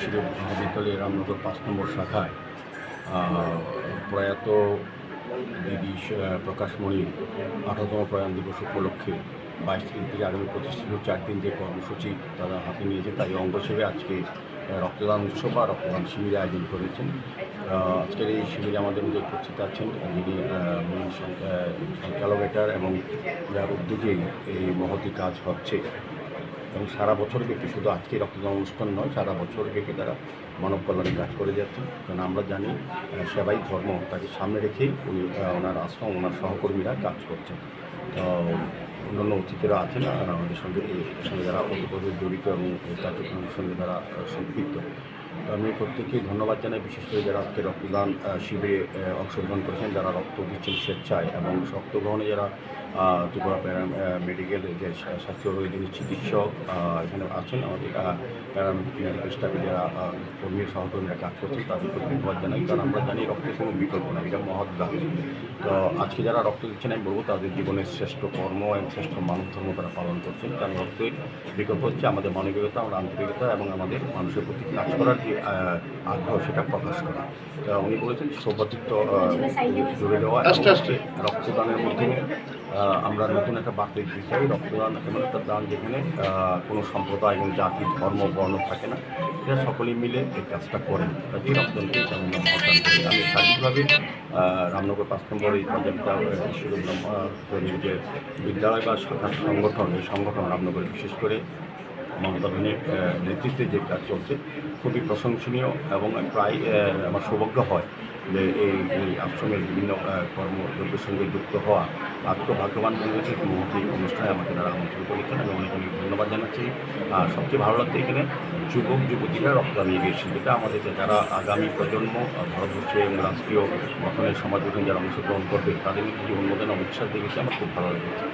শিরো মহাবিদ্যালয়ের রামনগর পাঁচ নম্বর শাখায় প্রয়াত দিদি প্রকাশমণির আঠারোতম প্রয়াণ দিবস উপলক্ষে বাইশ তারিখ থেকে আগামী পঁচিশ থেকে চার দিন যে কর্মসূচি তারা হাতে নিয়েছে তাই অঙ্গ হিসেবে আজকে রক্তদান উৎসব বা রক্তদান শিবির আয়োজন করেছেন। আজকের এই শিবিরে আমাদের মধ্যে উপস্থিত আছেন যিনি সঞ্চালকেটার এবং যার উদ্যোগে এই মহতি কাজ হচ্ছে। এবং সারা বছর ব্যাপী শুধু আজকে রক্তদান অনুষ্ঠান নয় সারা বছর ব্যাপী তারা মানব কল্যাণে কাজ করে যাচ্ছেন। কারণ আমরা জানি সেবাই ধর্ম তাকে সামনে রেখেই উনি ওনার আশ্রম ওনার সহকর্মীরা কাজ করছেন। তো অন্যান্য অতিথিরা আছেন আহ, আমাদের সঙ্গে এই সঙ্গে যারা ওতপ্রোত জড়িত এবং কার্যক্রমের সঙ্গে আহ, সম্পৃক্ত। আমি প্রত্যেককেই ধন্যবাদ জানাই বিশেষ করে যারা আজকে রক্তদান শিবিরে অংশগ্রহণ করেছেন যারা রক্ত দিচ্ছেন স্বেচ্ছায় এবং রক্ত গ্রহণে যারা ত্রিপুরা প্যারা মেডিকেল যে স্বা- স্বাস্থ্য যিনি চিকিৎসক এখানে আছেন আমাদের প্যারামেডিকেল স্টাফে যারা কর্মী সহকর্মীরা কাজ করছেন তাদেরকে ধন্যবাদ জানাই। কারণ আমরা জানি রক্তের কোনো বিকল্প না এটা মহৎ দান তো আজকে যারা রক্ত দিচ্ছেন আমি বলব তাদের জীবনের শ্রেষ্ঠ কর্ম এবং শ্রেষ্ঠ মানব ধর্ম তারা পালন করছেন। কারণ রক্তের বিকল্প হচ্ছে আমাদের মানবিকতা আমাদের আন্তরিকতা এবং আমাদের মানুষের প্রতি কাজ করার যে আগ্রহ সেটা প্রকাশ করা। তা উনি বলেছেন সৌভাতৃত্ব আহ, জুড়ে দেওয়া এবং আস্তে আস্তে। রক্তদানের মাধ্যমে আহ, আমরা নতুন একটা বার্তা দিতে চাই, রক্তদান এমন একটা দান যেখানে কোনো সম্প্রদায় এবং জাতি, ধর্ম, বর্ণ থাকে না। এটা সকলেই মিলে এই কাজটা করেন এই রক্তদানকে করি আমি শারীরিকভাবে রামনগর পাঁচ নম্বর এই পর্যায়ে যে বিদ্যালয় বা সংগঠন, এই সংগঠন রামনগরে বিশেষ করে মমতা নেতৃত্বে যে কাজ চলছে খুবই প্রশংসনীয় এবং প্রায় আমার সৌভাগ্য হয় যে এই এই আশ্রমের বিভিন্ন আহ, কর্মদ্রব্যের সঙ্গে যুক্ত হওয়া আজকে ভাগ্যবান মনে হয়েছে মহতি অনুষ্ঠানে আমাকে তারা আমন্ত্রণ করেছেন আমি অনেক অনেক ধন্যবাদ জানাচ্ছি। আর সবচেয়ে ভালো লাগছে এখানে যুবক যুবতীরা নিয়ে গিয়েছেন যেটা আমাদের যারা আগামী প্রজন্ম ভারতবর্ষে এবং রাষ্ট্রীয় গঠনের সমাজ গঠন যারা অংশগ্রহণ করবে তাদের যে অনুমোদন উচ্ছ্বাস দেখেছি। আমার খুব ভালো লেগেছে।